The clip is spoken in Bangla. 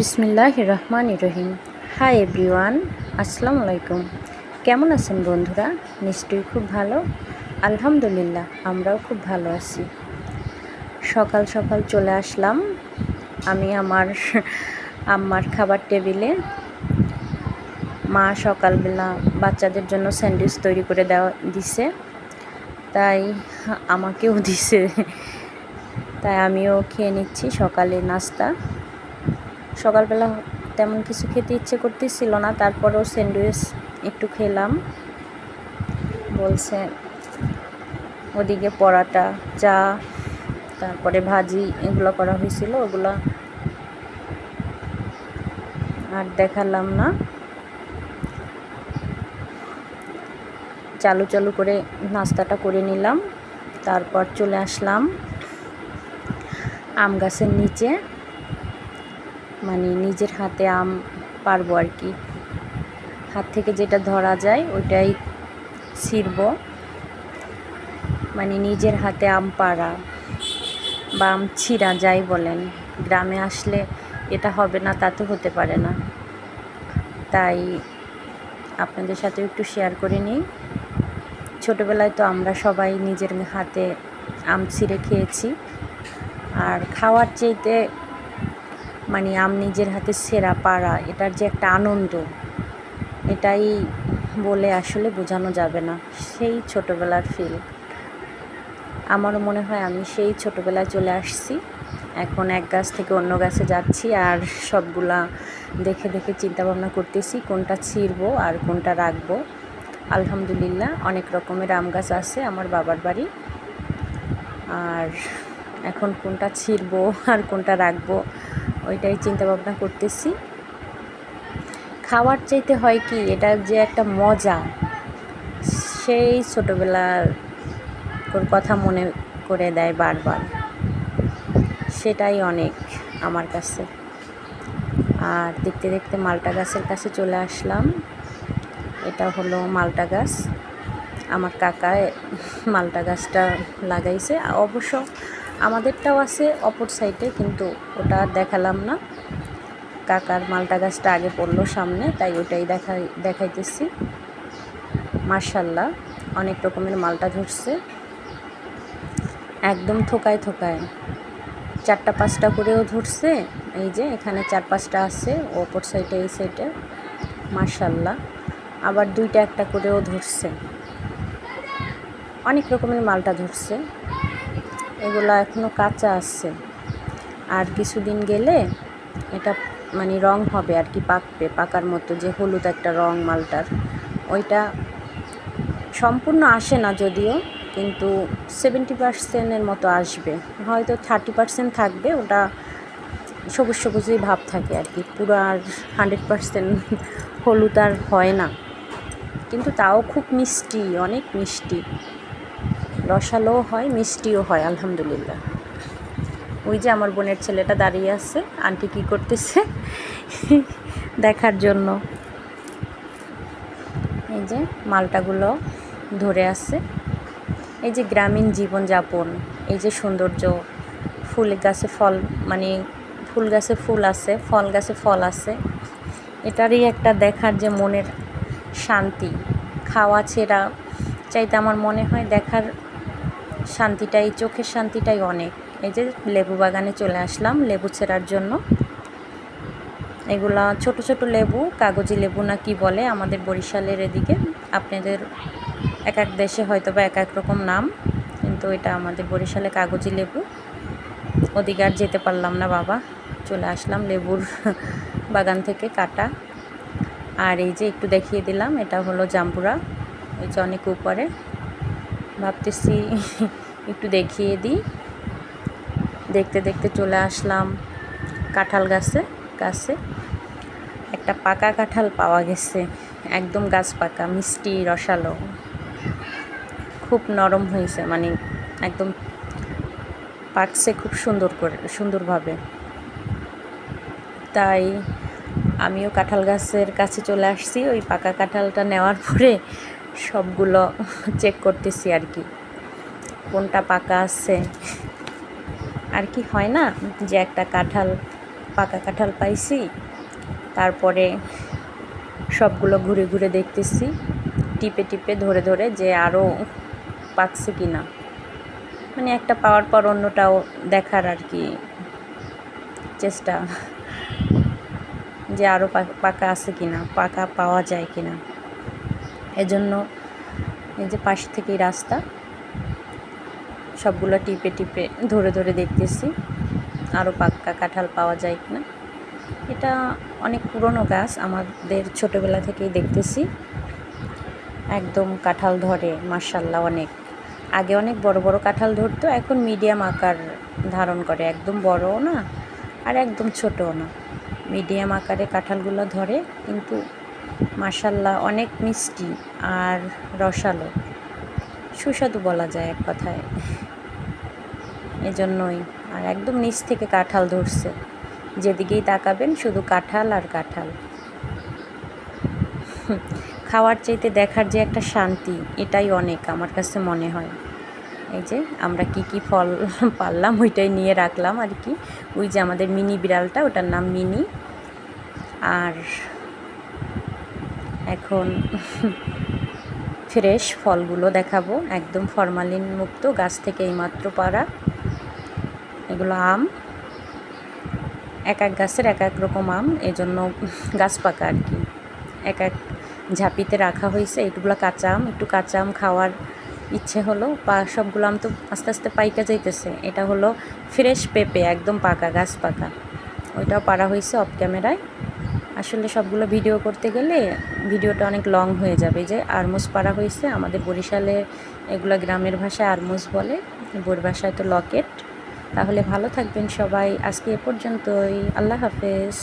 বিসমিল্লাহ রহমান রহিম হাই এভরিওয়ান, আসসালামু আলাইকুম। কেমন আছেন বন্ধুরা? নিশ্চয়ই খুব ভালো? আলহামদুলিল্লাহ, আমরাও খুব ভালো আছি। সকাল সকাল চলে আসলাম আমি আমার আম্মার খাবার টেবিলে। মা সকালবেলা বাচ্চাদের জন্য স্যান্ডউইচ তৈরি করে দেওয়া দিছে। তাই আমাকেও দিছে। তাই আমিও খেয়ে নিচ্ছি সকালে নাস্তা। সকালবেলা তেমন কিছু খেতে ইচ্ছে করতেছিল না, তারপরেও স্যান্ডউইচ একটু খেলাম। বলছে, ওদিকে পরাটা, চা, তারপরে ভাজি এগুলো করা হয়েছিল, ওগুলো আর দেখালাম না। চালু চালু করে নাস্তাটা করে নিলাম, তারপর চলে আসলাম আম গাছের নিচে। মানে নিজের হাতে আম পারব আর কি। হাত থেকে যেটা ধরা যায় ওইটাই ছিঁড়ব। মানে নিজের হাতে আম পাড়া বা আম ছিঁড়া যাই বলেন। গ্রামে আসলে এটা হবে না তা তো হতে পারে না। তাই আপনাদের সাথে একটু শেয়ার করে নিই। ছোটোবেলায় তো আমরা সবাই নিজের হাতে আম ছিঁড়ে খেয়েছি। আর খাওয়ার চাইতে মানে আম নিজের হাতে সেরা পাড়া, এটার যে একটা আনন্দ, এটাই বলে আসলে বোঝানো যাবে না। সেই ছোটোবেলার ফিল আমারও মনে হয় আমি সেই ছোটোবেলায় চলে আসছি। এখন এক গাছ থেকে অন্য গাছে যাচ্ছি আর সবগুলা দেখে দেখে চিন্তা ভাবনা করতেছি, কোনটা ছিঁড়বো আর কোনটা রাখব। আলহামদুলিল্লাহ, অনেক রকমের আম গাছ আছে আমার বাবার বাড়ি। আর এখন কোনটা ছিঁড়বো আর কোনটা রাখব ওইটাই চিন্তা ভাবনা করতেছি। খাওয়ার চাইতে হয় কি, এটা যে একটা মজা, সেই ছোটোবেলার কথা মনে করে দেয় বারবার। সেটাই অনেক আমার কাছে। আর দেখতে দেখতে মালটা গাছের কাছে চলে আসলাম। এটা হলো মালটা গাছ। আমার কাকায় মালটা গাছটা লাগাইছে। অবশ্য আমাদেরটাও আছে অপর সাইডে, কিন্তু ওটা দেখালাম না। কাকার মালটা গাছটা আগে পড়ল সামনে, তাই ওটাই দেখাই, দেখাইতেছি। মার্শাল্লাহ অনেক রকমের মালটা ধরছে। একদম থোকায় থোকায়। চারটা পাঁচটা করেও ধরছে, এই যে এখানে চার পাঁচটা আছে ওপর সাইডে, এই সাইডে। মার্শাল্লাহ আবার দুইটা একটা করেও ধরছে। অনেক রকমের মালটা ধরছে। এগুলো এখনও কাঁচা আছে। আর কিছুদিন গেলে এটা মানে রং হবে আর কি পাকবে, পাকার মতো যে হলুদ একটা রং মালটার। ওইটা সম্পূর্ণ আসে না যদিও, কিন্তু সেভেন্টি পার্সেন্টের মতো আসবে। হয়তো থার্টি পার্সেন্ট থাকবে, ওটা সবুজ সবুজই ভাব থাকে আর কি। পুরো আর হান্ড্রেড পার্সেন্ট হলুদ আর হয় না। কিন্তু তাও খুব মিষ্টি, অনেক মিষ্টি। রসালোও হয়, মিষ্টিও হয়, আলহামদুলিল্লাহ। ওই যে আমার বোনের ছেলেটা দাঁড়িয়ে আছে, আন্টি কী করতেছে দেখার জন্য। এই যে মালটাগুলো ধরে আছে। এই যে গ্রামীণ জীবনযাপন, এই যে সৌন্দর্য, ফুল গাছে ফল মানে ফুল গাছে ফুল আছে, ফল গাছে ফল আছে। এটারই একটা দেখার যে মনের শান্তি খাওয়া ছেঁড়া চাইতে আমার মনে হয় দেখার শান্তিটাই, চোখের শান্তিটাই অনেক। এই যে লেবু বাগানে চলে আসলাম, লেবু ছেঁড়ার জন্য। এগুলা ছোট ছোট লেবু, কাগজি লেবু না কি বলে, আমাদের বরিশালের এদিকে। আপনাদের এক এক দেশে হয়তো বা এক এক রকম নাম, কিন্তু এটা আমাদের বরিশালে কাগজি লেবু। ওদিকে আর যেতে পারলাম না, বাবা। চলে আসলাম লেবুর বাগান থেকে কাটা। আর এই যে একটু দেখিয়ে দিলাম, এটা হলো জাম্বুরা ওই যে অনেক উপরে। ভাবতেছি একটু দেখিয়ে দিই। দেখতে দেখতে চলে আসলাম কাঁঠাল গাছে গাছে। একটা পাকা কাঁঠাল পাওয়া গেছে, একদম গাছ পাকা, মিষ্টি, রসালো। খুব নরম হয়েছে মানে একদম পাকছে খুব সুন্দর করে, সুন্দরভাবে। তাই আমিও কাঁঠাল গাছের কাছে চলে আসছি, ওই পাকা কাঁঠালটা নেওয়ার পরে সবগুলো চেক করতেছি আর কি। কোনটা পাকা আছে? আর কি হয় না, যে একটা কাঁঠাল, পাকা কাঁঠাল পাইছি, তারপরে সবগুলো ঘুরে ঘুরে দেখতেছি, টিপে টিপে ধরে ধরে যে আরও পাকছে কি না মানে একটা পাওয়ার পর অন্যটাও দেখার আর কি চেষ্টা, যে আরও পাকা আছে কি না পাকা পাওয়া যায় কি না এজন্য এই যে পাশ থেকেই রাস্তা, সবগুলো টিপে টিপে ধরে ধরে দেখতেছি আরও পাক্কা কাঁঠাল পাওয়া যায় কি না এটা অনেক পুরনো গাছ, আমাদের ছোটোবেলা থেকেই দেখতেছি। একদম কাঁঠাল ধরে মার্শাল্লাহ অনেক। আগে অনেক বড় বড় কাঁঠাল ধরতো, এখন মিডিয়াম আকার ধারণ করে, একদম বড়ও না আর একদম ছোটও না। মিডিয়াম আকারে কাঁঠালগুলো ধরে, কিন্তু মার্শাল্লাহ অনেক মিষ্টি আর রসালো। সুস্বাদু বলা যায় এক কথায়। এজন্যই। আর একদম নিচ থেকে কাঁঠাল ধরছে। যেদিকেই তাকাবেন শুধু কাঁঠাল আর কাঁঠাল। খাওয়ার চাইতে দেখার যে একটা শান্তি, এটাই অনেক আমার কাছে মনে হয়। এই যে আমরা কি কি ফল পারলাম ওইটাই নিয়ে রাখলাম আর কি। ওই যে আমাদের মিনি বিড়ালটা, ওটার নাম মিনি। আর এখন ফ্রেশ ফলগুলো দেখাবো। একদম ফরমালিন মুক্ত, গাছ থেকে এইমাত্র পাড়া এগুলো আম। এক এক গাছের এক এক রকম আম, এজন্য গাছ পাকা আর কি। এক এক ঝাঁপিতে রাখা হয়েছে এটুগুলো কাঁচা আম। একটু কাঁচা আম খাওয়ার ইচ্ছে হলো, পা সবগুলো আম তো আস্তে আস্তে পাইকা যাইতেছে। এটা হলো ফ্রেশ পেঁপে, একদম পাকা, গাছ পাকা। ওইটাও পারা হয়েছে অফ ক্যামেরায়। আসলে সবগুলো ভিডিও করতে গেলে ভিডিওটা অনেক লং হয়ে যাবে। যে আরমোস পাড়া হয়েছে, আমাদের বরিশালে এগুলো গ্রামের ভাষায় আরমোস বলে বোর ভাষায় তো লকেট তাহলে ভালো থাকবেন সবাই, আজকে এ পর্যন্তই। আল্লাহ হাফেজ।